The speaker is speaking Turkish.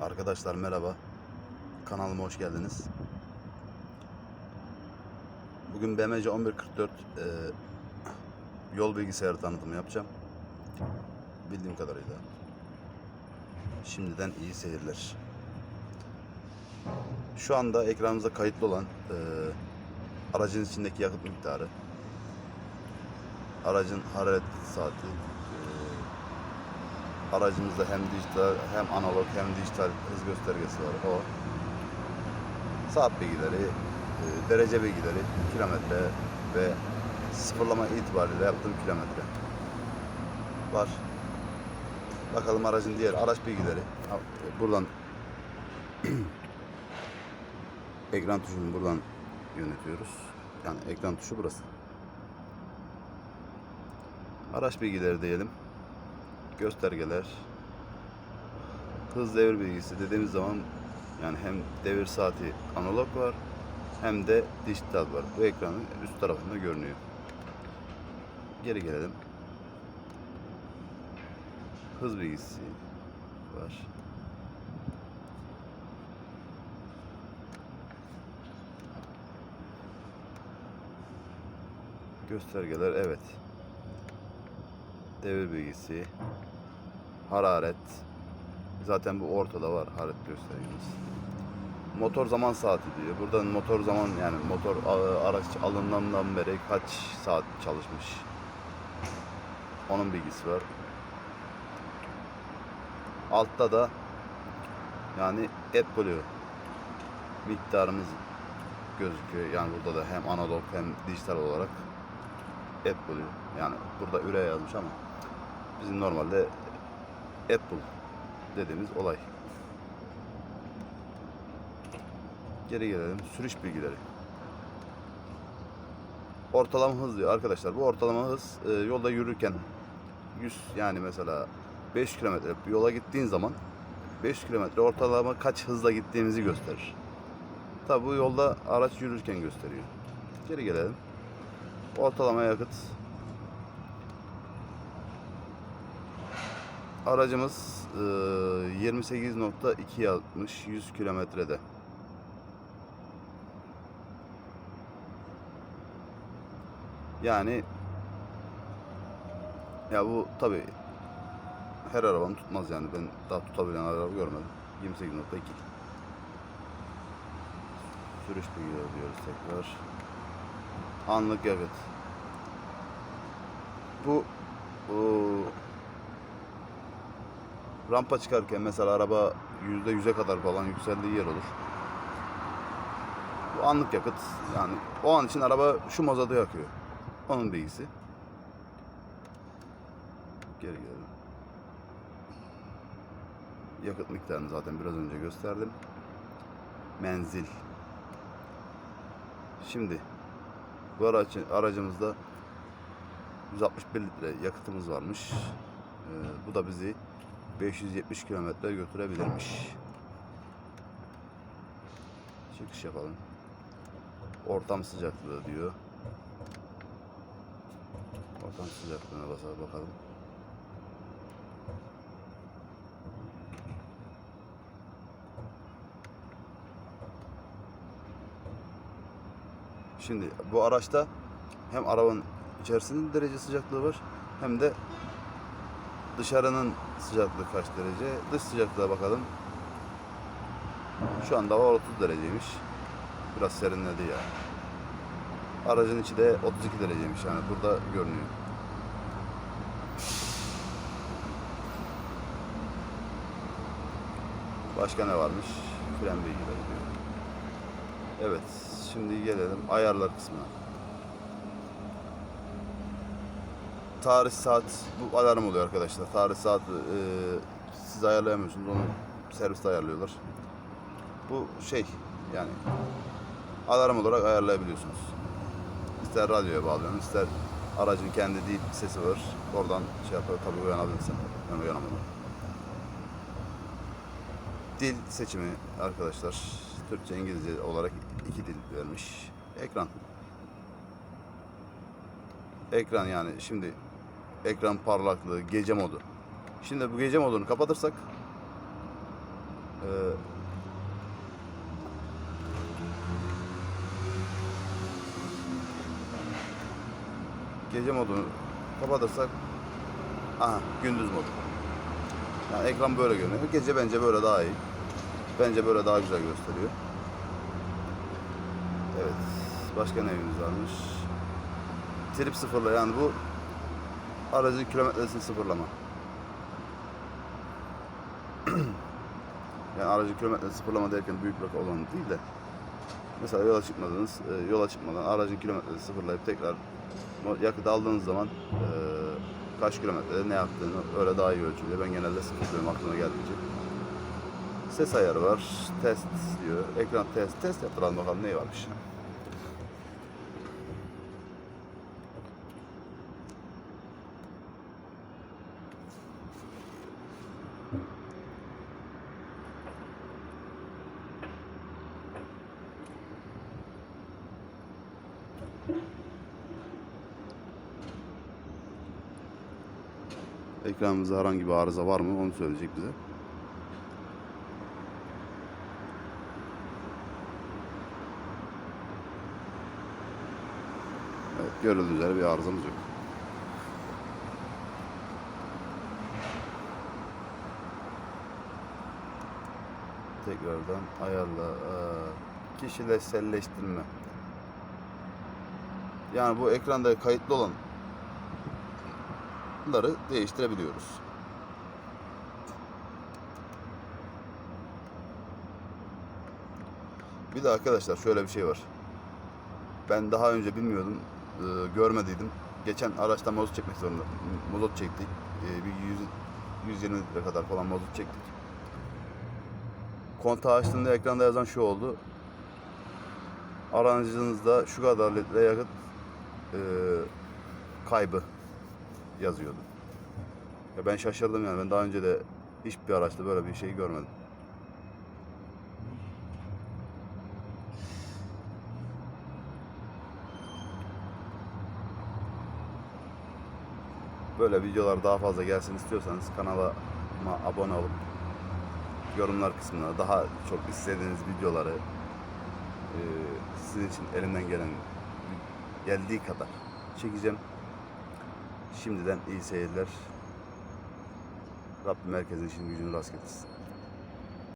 Arkadaşlar merhaba. Kanalıma hoş geldiniz. Bugün BMC 1144 e, yol bilgisayarı tanıtımı yapacağım. Bildiğim kadarıyla. Şimdiden iyi seyirler. Şu anda ekranımızda kayıtlı olan e, aracın içindeki yakıt miktarı, aracın hararet saati, aracımızda hem dijital hem analog hem dijital hız göstergesi var. O saat bilgileri, e, derece bilgileri, kilometre ve sıfırlama itibariyle yaptığım kilometre var. Bakalım aracın diğer araç bilgileri. Buradan ekran tuşunu buradan yönetiyoruz. Yani ekran tuşu burası. Araç bilgileri diyelim göstergeler, hız devir bilgisi dediğimiz zaman yani hem devir saati analog var hem de dijital var. Bu ekranın üst tarafında görünüyor. Geri gelelim. Hız bilgisi var. Göstergeler evet. Devir bilgisi, hararet. Zaten bu ortada var hararet göstergemiz. Motor zaman saati diyor. Buradan motor zaman yani motor araç alındığından beri kaç saat çalışmış. Onun bilgisi var. Altta da yani et buluyor. Miktarımız gözüküyor. Yani burada da hem analog hem dijital olarak et buluyor. Yani burada üre yazmış ama bizim normalde Apple dediğimiz olay. Geri gelelim. Sürüş bilgileri. Ortalama hız diyor arkadaşlar. Bu ortalama hız e, yolda yürürken 100 yani mesela 5 kilometre yola gittiğin zaman 5 kilometre ortalama kaç hızla gittiğimizi gösterir. Tabi bu yolda araç yürürken gösteriyor. Geri gelelim. Ortalama yakıt Aracımız e, 28.2 yapmış 100 kilometrede. Yani ya bu tabi her arabanın tutmaz yani ben daha tutabilen araba görmedim. 28.2 Sürüş bilgileri diyoruz tekrar. Anlık yakıt. Bu o, rampa çıkarken mesela araba yüzde yüze kadar falan yükseldiği yer olur. Bu anlık yakıt yani o an için araba şu mazotu yakıyor. Onun bilgisi. Geri gelelim. Yakıt miktarını zaten biraz önce gösterdim. Menzil. Şimdi bu araç, aracımızda 161 litre yakıtımız varmış. Ee, bu da bizi 570 kilometre götürebilirmiş. Çıkış yapalım. Ortam sıcaklığı diyor. Ortam sıcaklığına basar bakalım. Şimdi bu araçta hem arabanın içerisinin derece sıcaklığı var hem de dışarının sıcaklığı kaç derece? Dış sıcaklığa bakalım. Şu anda hava 30 dereceymiş. Biraz serinledi ya. Aracın içi de 32 dereceymiş yani burada görünüyor. Başka ne varmış? Fren bilgileri diyor. Evet, şimdi gelelim ayarlar kısmına. Tarih saat bu alarm oluyor arkadaşlar. Tarih saat e, siz ayarlayamıyorsunuz onu serviste ayarlıyorlar. Bu şey yani alarm olarak ayarlayabiliyorsunuz. İster radyoya bağlıyorsun, ister aracın kendi dil sesi var. Oradan şey yapar tabii uyanabilirsin. Ben uyanamadım. Dil seçimi arkadaşlar. Türkçe, İngilizce olarak iki dil vermiş. Ekran. Ekran yani şimdi ekran parlaklığı, gece modu. Şimdi bu gece modunu kapatırsak Ee, gece modunu kapatırsak aha gündüz modu. Yani ekran böyle görünüyor. Gece bence böyle daha iyi. Bence böyle daha güzel gösteriyor. Evet. Başka neyimiz varmış? Trip sıfırla yani bu aracın kilometresini sıfırlama. yani aracın kilometre sıfırlama derken büyük rakı olan değil de mesela yola çıkmadınız, e, yola çıkmadan aracın kilometresini sıfırlayıp tekrar yakıt aldığınız zaman e, kaç kilometrede ne yaptığını öyle daha iyi ölçülüyor. Ben genelde sıfırlıyorum aklıma geldiğince. Ses ayarı var, test diyor, ekran test, test yaptıralım bakalım ne varmış. Ekranımızda herhangi bir arıza var mı onu söyleyecek bize. Evet görüldüğü üzere bir arızamız yok. Tekrardan ayarla. Ee, Kişiselleştirme. Yani bu ekranda kayıtlı olan bunları değiştirebiliyoruz. Bir de arkadaşlar şöyle bir şey var. Ben daha önce bilmiyordum, e, görmediydim. Geçen araçtan mazot çekmek zorunda, mazot çektik. E, bir 100, 120 litre kadar falan mazot çektik. Kontağı açtığımda ekranda yazan şu oldu. Aracınızda şu kadar litre yakıt e, kaybı yazıyordu. Ya ben şaşırdım yani. Ben daha önce de hiçbir araçta böyle bir şey görmedim. Böyle videolar daha fazla gelsin istiyorsanız kanala abone olup yorumlar kısmına daha çok istediğiniz videoları sizin için elimden gelen geldiği kadar çekeceğim. Şimdiden iyi seyirler. Rabbim herkesin işini gücünü rast getirsin.